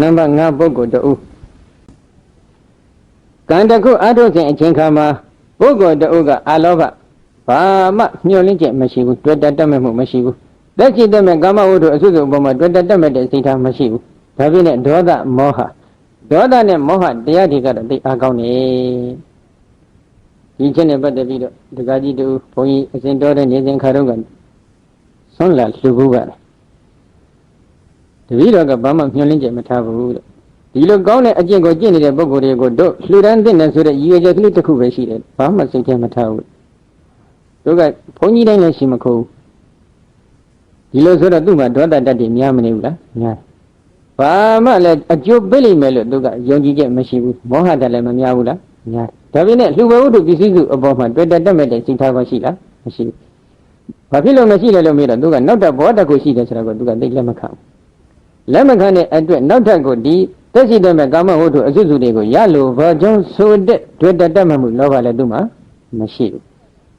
နံပါတ်5ပုဂ္ဂိုလ်တူကံတစ်ခုအထုစဉ်အချိန်ခါမှာပုဂ္ဂိုလ်တူကအလောဘဘာမှမျှော်လင့်ချက်မရှိဘူးတွေ့တတ်တတ်မဲ့မှုမရှိဘူးသက်ရှိတတ်မဲ့ကာမဝတ္ထုအစွတ်စုံပေါ်မှာတွေ့တတ်တတ်မဲ့တဲ့စိတ်ထားမရှိဘူးဒါပြည့်နဲ့ဒေါသမောဟဒေါသနဲ့မောဟတရားတွေကတော့သိအားကောင်းနေဒီချက်နဲ့ပတ်သက်ပြီးတော့ဒကာကြီးတူဘုန်းကြီးအစဉ်တော်တဲ့နေစဉ်ခါတော့ကဆွမ်းလာလှူဘူးပါတယ်တ ပည့်တော်ကဘာမှမျှော်လင့်ချက်မထားဘူးတဲ့ဒီလိုကောင်းတဲ့အကျင့်ကိုကျင့်နေတဲ့ပုဂ္ဂိုလ်တွေကိုတို့လှူဒန်းသင့်တယ်ဆိုတဲ့ရည်ရွယ်ချက်ကလေးတစ်ခုပဲရှိတယ်ဘာမှစိတ်ထဲမထားဘူးတို့ကဘုန်းကြီးတိုင်းလည်းရှိမခိုးဒီလိုဆိုတော့သူ့မှာဒေါသတတ်တွေများမနေဘူးလားများဘာမှလည်းအကျိုးပေးလိမ့်မယ်လို့သူကယုံကြည်ချက်မရှိဘူးမောဟတတ်လည်းမများဘူးလားများဒါပေမဲ့လှူဘဝတ္ထုပစ္စည်းစုအပေါ်မှာတွေ့တတ်တတ်မဲ့တဲ့စိတ်ထားပါရှိလားမရှိဘူးဘာဖြစ်လို့မရှိလဲလို့မေးတော့သူကနောက်တစ်ဘောတစ်ခုရှိတယ်ဆိုတော့သူကသိလက်မခံဘူး လက်မခံတဲ့အတွက်နောက်ထပ်ကိုဒီသက်ရှိတဲ့မဲ့ကာမဝတ္ထုအစွတ်စုတွေကိုရလို့ဘာကြောင့်ဆိုတဲ့တွေ့တတ်တတ်မှမှုလောဘလည်းသူ့မှာမရှိဘူး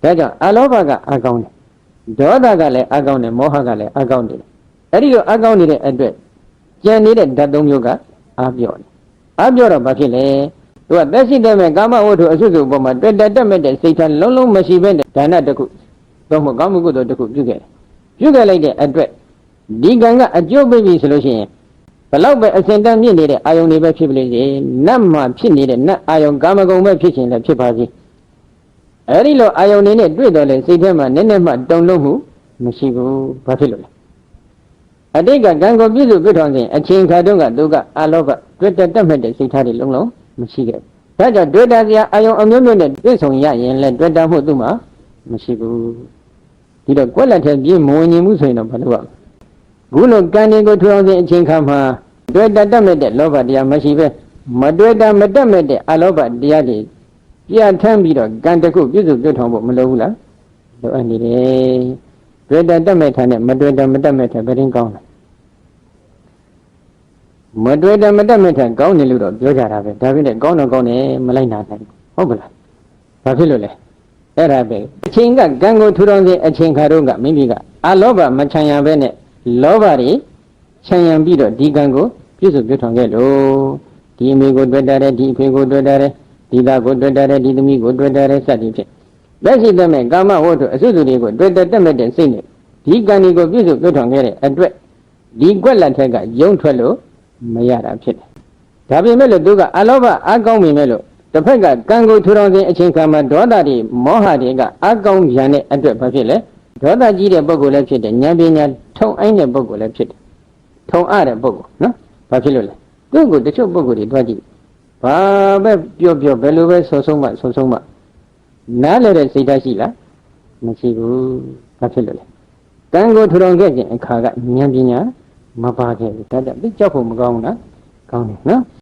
ဒါကြောင့်အလောဘကအကောင်းတယ်ဒေါသကလည်းအကောင်းတယ်မောဟကလည်းအကောင်းတယ်အဲ့ဒီလိုအကောင်းနေတဲ့အတွက်ကြံနေတဲ့ဓာတ်သုံးမျိုးကအပြော့တယ်အပြော့တော့ဘာဖြစ်လဲသူကသက်ရှိတဲ့မဲ့ကာမဝတ္ထုအစွတ်စုပေါ်မှာတွေ့တတ်တတ်မဲ့တဲ့စိတ်ထားလုံးလုံးမရှိဘဲနဲ့ဒါနတစ်ခုတော့မကောင်းမှုကုသိုလ်တစ်ခုပြုခဲ့တယ်ပြုခဲ့လိုက်တဲ့အတွက် ဒီကံကအကျိုးပေးပြီဆိုလို့ရှိရင်ဘလောက်ပဲအစင်တန်းမြင့်နေတဲ့အာယုန်တွေပဲဖြစ်ပလိမ့်စေနတ်မှာဖြစ်နေတဲ့နတ်အာယုန်ကာမဂုဏ်ပဲဖြစ်ခြင်းလည်းဖြစ်ပါစေအဲဒီလိုအာယုန်တွေနဲ့တွေ့တော့လေစိတ်ထဲမှာနည်းနည်းမှတုံ့လုံးမှုမရှိဘူးဘာဖြစ်လို့လဲအတိတ်ကကံကိုပြည့်စုံပြထောင်ခြင်းအချိန်ခါတုန်းကသူကအလောဘတွေ့တတ်တတ်မဲ့တဲ့စိတ်ထားတွေလုံးလုံးမရှိခဲ့ဘူးဒါကြောင့်တွေ့တာစရာအာယုန်အမျိုးမျိုးနဲ့တွေ့ဆုံရရင်လည်းတွေ့တာမှုသူ့မှာမရှိဘူးဒီတော့ကွက်လက်ထဲပြင်းမဝင်ရင်မှုဆိုရင်တော့ဘာလို့ရ ခုလိုကံတွေကိုထူအောင်စဉ်အချိန်ခါမှာတွေ့တတ်တတ်မဲ့တဲ့လောဘတရားမရှိပဲမတွေ့တာမတတ်မဲ့တဲ့အလောဘတရားတွေပြဋ္ဌာန်းပြီးတော့ကံတစ်ခုပြည့်စုံပြည့်ထောင်ဖို့မလိုဘူးလားလိုအပ်နေတယ်တွေ့တတ်တတ်မဲ့ထားနဲ့မတွေ့တာမတတ်မဲ့ထားဘယ်ရင်ကောင်းလဲမတွေ့တာမတတ်မဲ့ထားကောင်းတယ်လို့တော့ပြောကြတာပဲဒါပြင်ကောင်းတော့ကောင်းတယ်မလိုက်နာနိုင်ဘူးဟုတ်ပလားဘာဖြစ်လို့လဲအဲ့ဒါပဲအချိန်ကကံကိုထူထောင်ခြင်းအချိန်ခါတော့ကမိမိကအလောဘမချမ်းရဘဲနဲ့ လောဘတွေချမ်းရံပြီးတော့ဒီကံကိုပြည့်စုံပြည့်ထောင်ခဲ့လို့ဒီအမေကိုတွေ့တာတယ်ဒီအဖေကိုတွေ့တာတယ်ဒီသားကိုတွေ့တာတယ်ဒီသမီးကိုတွေ့တာတယ်စသည်ဖြင့်လက်ရှိတည်းမဲ့ကာမဝတ္ထုအစွတ်စုတွေကိုတွေ့တတ်တတ်မဲ့တဲ့စိတ်နဲ့ဒီကံဒီကိုပြည့်စုံပြည့်ထောင်ခဲ့တဲ့အတွက်ဒီကွက်လက်ထက်ကယုံထွက်လို့မရတာဖြစ်တယ်ဒါပေမဲ့လို့သူကအလောဘအကောင်းမိမဲ့လို့တစ်ဖက်ကကံကိုထူထောင်ခြင်းအချိန်ခါမှာဒေါသတွေမောဟတွေကအကောင်းပြန်တဲ့အတွက်ဘာဖြစ်လဲ ဒေါသကြီးတဲ့ပုဂ္ဂိုလ်လည်းဖြစ်တယ်ဉာဏ်ပညာထုံအိုင်းတဲ့ပုဂ္ဂိုလ်လည်းဖြစ်တယ်ထုံအတဲ့ပုဂ္ဂိုလ်နော်ဘာဖြစ်လို့လဲသူ့ကိုတချို့ပုဂ္ဂိုလ်တွေတွားကြည့်ဘာပဲပြောပြောဘယ်လိုပဲဆောဆုံးမဆောဆုံးမနားလဲတဲ့စိတ်ဓာတ်ရှိလားမရှိဘူးဘာဖြစ်လို့လဲကံကိုထူထောင်ခဲ့ခြင်းအခါကဉာဏ်ပညာမပါခဲ့ဘူးဒါကြောင့်သိကြောက်ဖို့မကောင်းဘူးလားကောင်းတယ်နော်